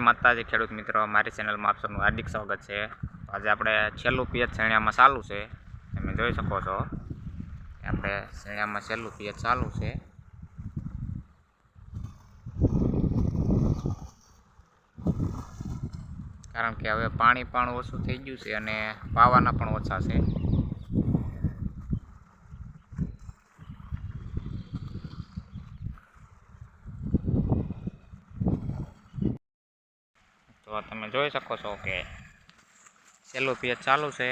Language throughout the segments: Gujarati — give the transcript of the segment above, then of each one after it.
માતાજી ખેડૂત મિત્રો, મારી ચેનલમાં આપ સૌનું હાર્દિક સ્વાગત છે. આજે આપણે છેલ્લું પિયત શ્રેણીમાં ચાલુ છે. તમે જોઈ શકો છો. આપણે શ્રેણીમાં છેલ્લું પિયત ચાલુ છે. કારણ કે હવે પાણી પણ ઓછું થઈ ગયું છે અને પાવાના પણ ઓછા છે તો તમે જોઈ શકો છો કે છેલ્લું પેજ ચાલુ છે.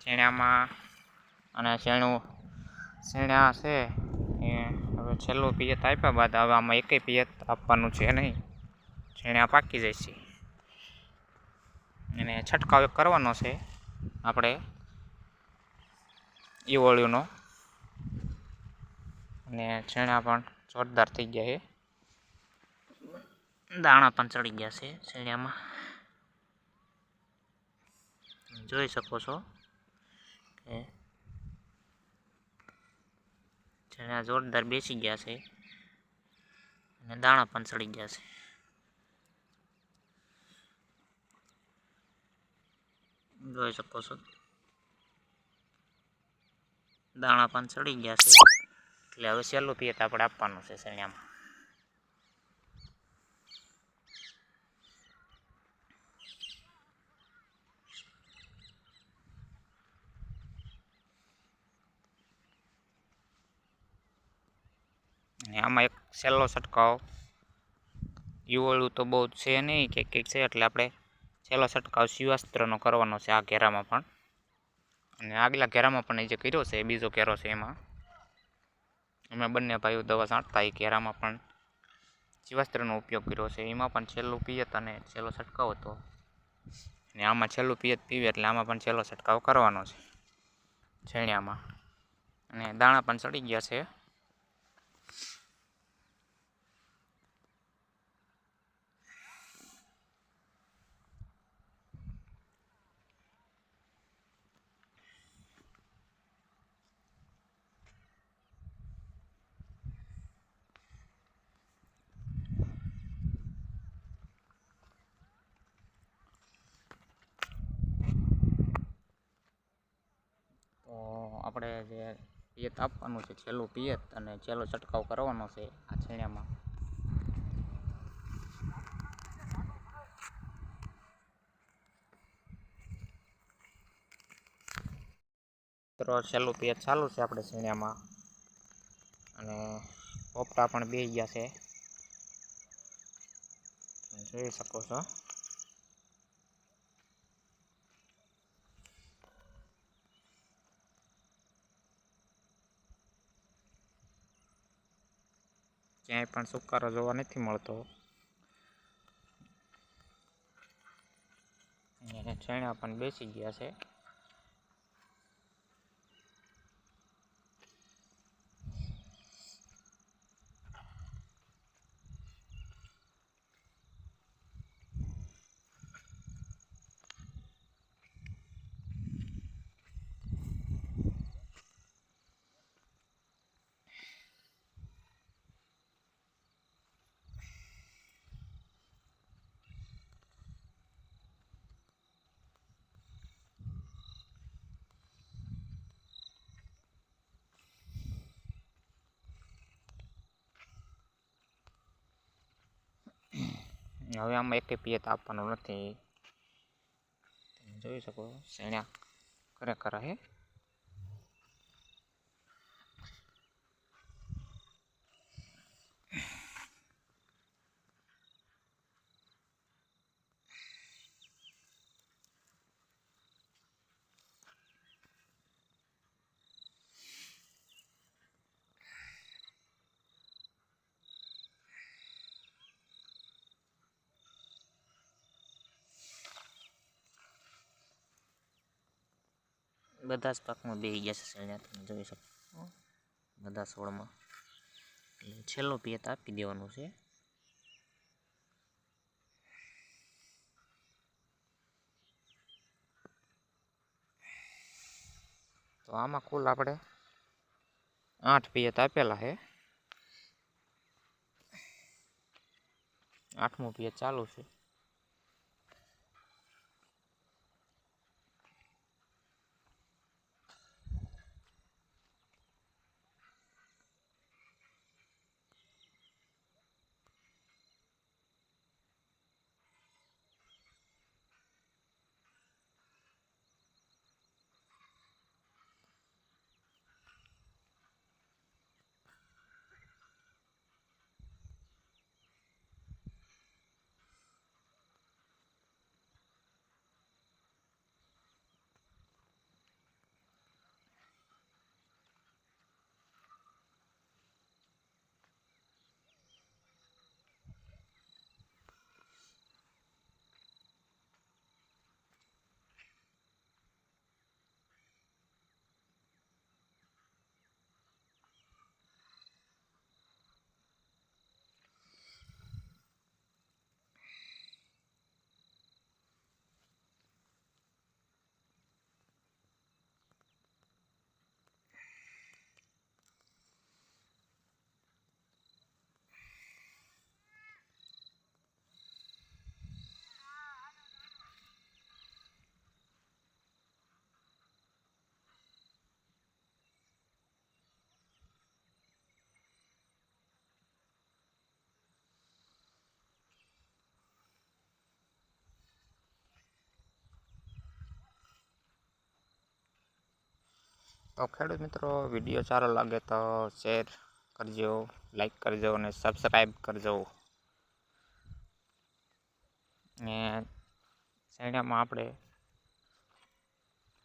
શેણામાં અને શેણું શેણા છે એ હવે છેલ્લું પિયત આપ્યા બાદ હવે આમાં એકેય પિયત આપવાનું છે નહીં. શેણા પાકી જાય છે એને છંટકાવ કરવાનો છે આપણે ઈવોળીનો. અને શેણા પણ જોરદાર થઈ ગયા છે. દાણા પણ ચડી ગયા છે શેણિયામાં જોઈ શકો છો કે શેણિયા જોરદાર બેસી ગયા છે અને દાણા પણ ચડી ગયા છે. જોઈ શકો છો. દાણા પણ ચડી ગયા છે. એટલે હવે સહેલું પિયત આપણે આપવાનું છે શેણામાં. અને આમાં એક છેલ્લો છંટકાવ. યુવળું તો બહુ છે નહીં કે કંઈક છે, એટલે આપણે છેલ્લો છંટકાવ શિવાસ્ત્રનો કરવાનો છે આ ઘેરામાં પણ. અને આગલા ઘેરામાં પણ એ જે કર્યો છે, એ બીજો ઘેરો છે એમાં. અમે બંને ભાઈઓ દવા છાંટતા એ ઘેરામાં પણ શિવાસ્ત્રનો ઉપયોગ કર્યો છે. એમાં પણ છેલ્લું પિયત અને છેલ્લો છંટકાવ હતો. અને આમાં છેલ્લું પિયત પીવે એટલે આમાં પણ છેલ્લો છંટકાવ કરવાનો છે છેણિયામાં અને દાણા પણ ચડી ગયા છે તો આપણે જે પિયત આપવાનું છે, છેલ્લું પિયત અને છેલ્લો છંટકાવ કરવાનો છે આ છેણામાં મિત્રો, છેલ્લું પિયત ચાલુ છે આપણે છેણામાં અને પોપટા પણ બે ગયા છે. જોઈ શકો છો. ક્યાંય પણ સુકારો જોવા નથી મળતો. ચણા પણ બેસી ગયા છે. હવે આમાં એક પિયત આપવાનું નથી. જોઈ શકો શેણ્યા ખરેખર હે. બધા જ પાકમાં બેસી ગયા છે શેણા તમે જોઈ શકો બધા છોડમાં. એટલે છેલ્લો પિયત આપી દેવાનું છે. તો આમાં કુલ આપણે આઠ પિયત આપેલા છે. આઠમું પીએ ચાલુ છે. તો ખેડૂત મિત્રો, વીડિયો સારો લાગે તો શેર કરજો લાઈક કરજો અને સબસ્ક્રાઈબ કરજો. ને શેણામાં આપણે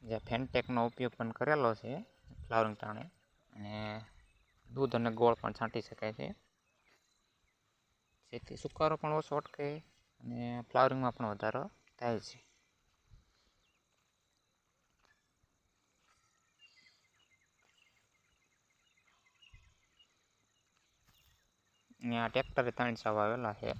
જે ફેનટેકનો ઉપયોગ પણ કરેલો છે, ફ્લાવરિંગ ટાણે. અને દૂધ અને ગોળ પણ છાંટી શકાય છે. જેથી સુકારો પણ ઓછો અટકે અને ફ્લાવરિંગમાં પણ વધારો થાય છે. અહીંયા ટ્રેક્ટરે ત્રણ સાવ આવેલા છે.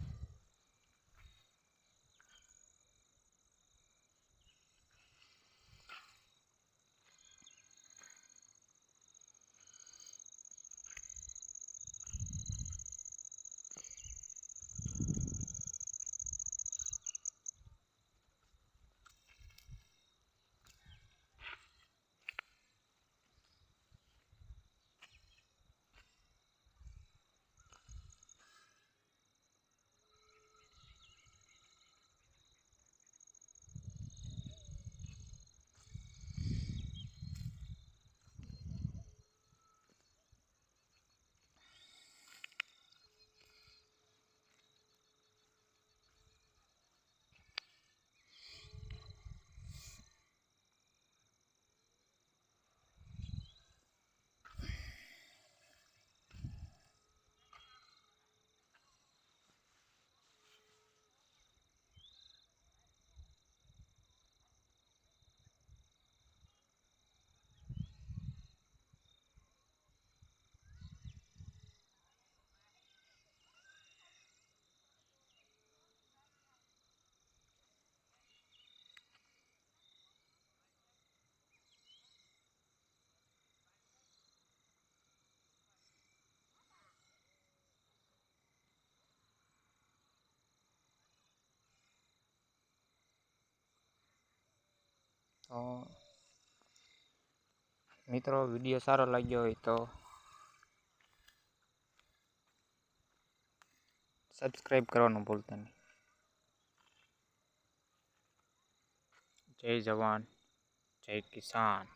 તો મિત્રો, વીડિયો સારો લાગ્યો હોય તો સબસ્ક્રાઈબ કરવાનું ભૂલતા નહીં. જય જવાન, જય કિસાન.